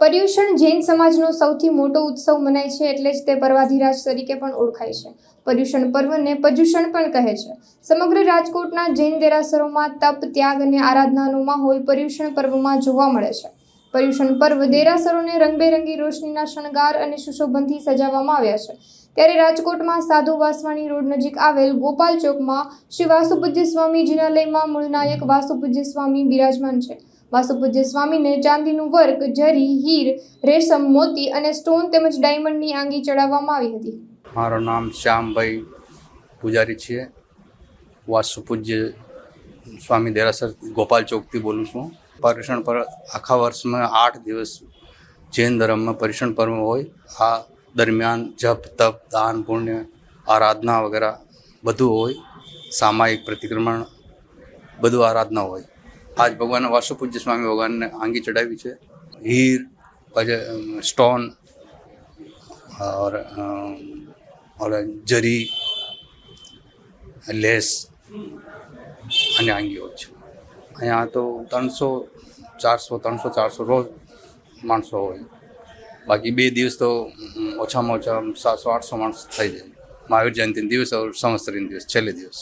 પર્યુષણ જૈન સમાજનો સૌથી મોટો ઉત્સવ મનાય છે એટલે જ તે પર્વાધિરાજ તરીકે પણ ઓળખાય છે. પર્યુષણ પર્વને પર્યુષણ પણ કહે છે. સમગ્ર રાજકોટના જૈન દેરાસરોમાં તપ, ત્યાગ અને આરાધનાનો માહોલ પર્યુષણ પર્વમાં જોવા મળે છે. પર્યુષણ પર્વ દેરાસરોને રંગબેરંગી રોશનીના શણગાર અને સુશોભનથી સજાવવામાં આવ્યા છે. ત્યારે રાજકોટમાં સાધુ વાસવાણી રોડ નજીક આવેલ ગોપાલ ચોકમાં શ્રી વાસુપૂજ્ય સ્વામી જિનાલયમાં મૂળનાયક વાસુપૂજ્ય સ્વામી બિરાજમાન છે. વાસુપૂજ્ય સ્વામીને ચાંદીનું વર્ક, જરી, હીર, રેશમ, મોતી અને સ્ટોન તેમજ ડાયમંડની આંગી ચડાવવામાં આવી હતી. મારું નામ શ્યામભાઈ પૂજારી છીએ વાસુપૂજ્ય સ્વામી દેરાસર ગોપાલ ચોકથી બોલું છું. પર્યુષણ પર આખા વર્ષમાં આઠ દિવસ જૈન ધર્મમાં પર્યુષણ પર્વ હોય. આ દરમિયાન જપ, તપ, દાન, પુણ્ય, આરાધના વગેરે બધું હોય. સામાયિક પ્રતિક્રમણ, બધું આરાધના હોય. આજ ભગવાન વાસુ પૂજ્ય સ્વામી ભગવાનને આંગી ચડાવી છે હીર પછી સ્ટોન और अ, और જરી લેસ અને આંગીઓ છે અહીંયા તો ત્રણસો ચારસો ત્રણસો ચારસો રોજ માણસો હોય બાકી બે દિવસ તો અમ, ઓછામાં ઓછા સાતસો આઠસો માણસ થઈ જાય મહાવીર જયંતિ દિવસ ઓર સંવત્સરી દિવસ છેલ્લે દિવસ